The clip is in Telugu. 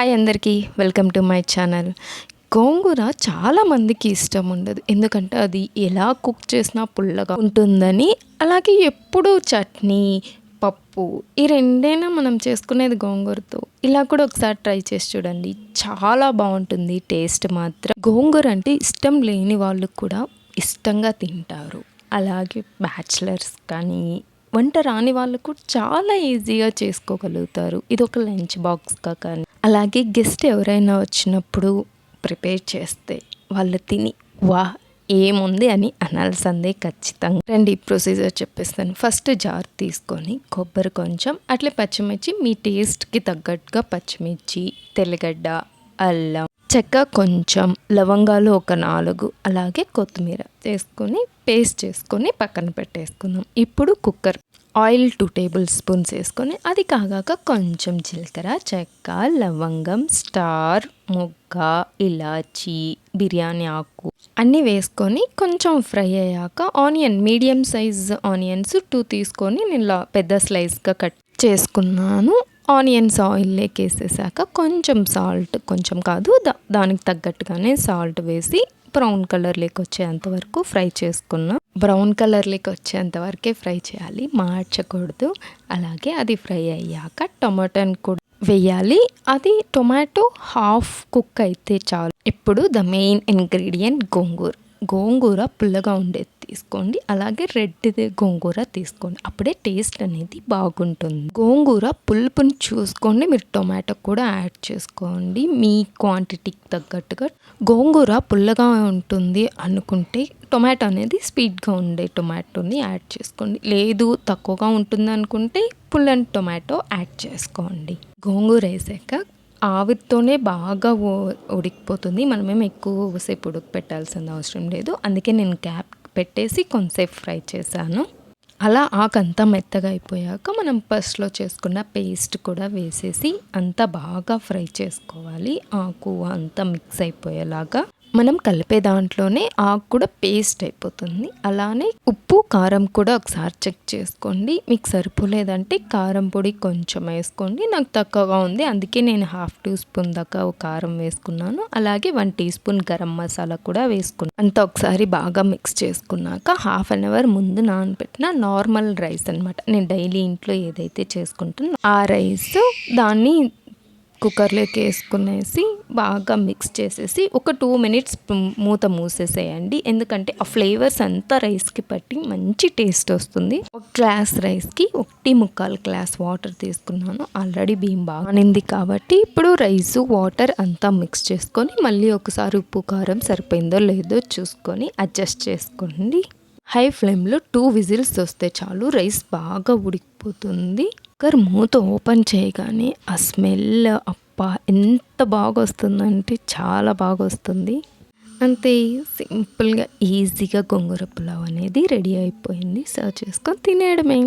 హాయ్ అందరికీ. వెల్కమ్ టు మై ఛానల్ గోంగూర చాలా మందికి ఇష్టం ఉండదు. ఎందుకంటే అది ఎలా కుక్ చేసినా పుల్లగా ఉంటుందని అలాగే ఎప్పుడూ చట్నీ పప్పు ఈ రెండైనా మనం చేసుకునేది గోంగూరతో. ఇలా కూడా ఒకసారి ట్రై చేసి చూడండి. చాలా బాగుంటుంది. టేస్ట్ మాత్రం. గోంగూర అంటే ఇష్టం లేని వాళ్ళు కూడా ఇష్టంగా తింటారు. అలాగే బ్యాచిలర్స్ కానీ వంట రాని వాళ్ళకు చాలా ఈజీగా చేసుకోగలుగుతారు. ఇది ఒక లంచ్ బాక్స్గా కానీ. అలాగే గెస్ట్ ఎవరైనా వచ్చినప్పుడు ప్రిపేర్ చేస్తే వాళ్ళు తిని వా ఏముంది? అని అనాల్సిందే ఖచ్చితంగా. రండి ప్రొసీజర్ చెప్పేస్తాను. ఫస్ట్ జార్ తీసుకొని కొబ్బరి కొంచెం అట్లే పచ్చిమిర్చి మీ టేస్ట్కి తగ్గట్టుగా పచ్చిమిర్చి తెల్లగడ్డ అల్లం చెక్క కొంచెం లవంగాలు ఒక నాలుగు అలాగే కొత్తిమీర వేసుకొని పేస్ట్ చేసుకొని పక్కన పెట్టేసుకుందాం. ఇప్పుడు cooker oil two tablespoons వేసుకొని అది కాగాక కొంచెం జీలకర్ర చెక్క లవంగం స్టార్ మొగ్గ ఇలాచి బిర్యానీ ఆకు అన్నీ వేసుకొని కొంచెం ఫ్రై అయ్యాక onion medium size onions two తీసుకొని నేను పెద్ద స్లైస్గా కట్ చేసుకున్నాను. ఆనియన్స్ ఆయిల్లోకి వేసేసాక కొంచెం సాల్ట్ కొంచెం కాదు దా దానికి తగ్గట్టుగానే సాల్ట్ వేసి బ్రౌన్ కలర్లోకి లేకొచ్చేంత వరకు ఫ్రై చేసుకున్నాను బ్రౌన్ కలర్లోకి వచ్చేంత వరకే ఫ్రై చేయాలి. మార్చకూడదు. అలాగే అది ఫ్రై అయ్యాక టొమాటోని కూడా వేయాలి. అది టొమాటో హాఫ్ కుక్ అయితే చాలు. ఇప్పుడు ద మెయిన్ ఇంగ్రీడియంట్ గోంగూర. గోంగూర పుల్లగా ఉండేది తీసుకోండి. అలాగే రెడ్ది గోంగూర తీసుకోండి. అప్పుడే టేస్ట్ అనేది బాగుంటుంది. గోంగూర పులుపుని చూసుకోండి. మీరు టొమాటో కూడా యాడ్ చేసుకోండి. మీ క్వాంటిటీకి తగ్గట్టుగా గోంగూర పుల్లగా ఉంటుంది అనుకుంటే టొమాటో అనేది స్పీడ్గా ఉండే టొమాటోని యాడ్ చేసుకోండి. లేదు తక్కువగా ఉంటుంది అనుకుంటే పుల్లని టొమాటో యాడ్ చేసుకోండి. గోంగూర వేసాక ఆవిరితోనే బాగా ఉడికిపోతుంది. మనమేం ఎక్కువసేపు ఉడికి పెట్టాల్సిన అవసరం లేదు. అందుకే నేను క్యాప్ పెట్టేసి కొంతసేపు ఫ్రై చేశాను. అలా ఆకంతా మెత్తగా అయిపోయాక మనం ఫస్ట్లో చేసుకున్న పేస్ట్ కూడా వేసేసి అంతా బాగా ఫ్రై చేసుకోవాలి. ఆకు అంతా మిక్స్ అయిపోయేలాగా మనం కలిపే దాంట్లోనే ఆకు కూడా పేస్ట్ అయిపోతుంది. అలానే ఉప్పు కారం కూడా ఒకసారి చెక్ చేసుకోండి. మీకు సరిపోలేదంటే కారం పొడి కొంచెం వేసుకోండి. నాకు తక్కువగా ఉంది. అందుకే నేను హాఫ్ టీ స్పూన్ దాకా కారం వేసుకున్నాను. అలాగే one teaspoon garam masala కూడా వేసుకున్నాను అంతా ఒకసారి బాగా మిక్స్ చేసుకున్నాక హాఫ్ అన్ అవర్ ముందు నానబెట్టిన నార్మల్ రైస్ అనమాట నేను డైలీ ఇంట్లో ఏదైతే చేసుకుంటానో ఆ రైస్ దాన్ని కుక్కర్లోకి వేసుకునేసి బాగా మిక్స్ చేసేసి ఒక టూ మినిట్స్ మూత మూసేసేయండి. ఎందుకంటే ఆ ఫ్లేవర్స్ అంతా రైస్కి పట్టి మంచి టేస్ట్ వస్తుంది. ఒక గ్లాస్ రైస్కి ఒకటి ముక్కాలు గ్లాస్ వాటర్ తీసుకున్నాను. ఆల్రెడీ బియ్యం బాగానింది కాబట్టి ఇప్పుడు రైస్ వాటర్ అంతా మిక్స్ చేసుకొని మళ్ళీ ఒకసారి ఉప్పు కారం సరిపోయిందో లేదో చూసుకొని అడ్జస్ట్ చేసుకోండి. హై ఫ్లేమ్లో టూ విజిల్స్ వస్తే చాలు రైస్ బాగా ఉడికిపోతుంది. కుక్కర్ మూత ఓపెన్ చేయగానే ఆ స్మెల్ అప్ప ఎంత బాగా వస్తుందంటే చాలా బాగా వస్తుంది అంతే సింపుల్గా ఈజీగా గోంగూర పులావ్ అనేది రెడీ అయిపోయింది. సర్వ్ చేసుకొని తినేయడమే.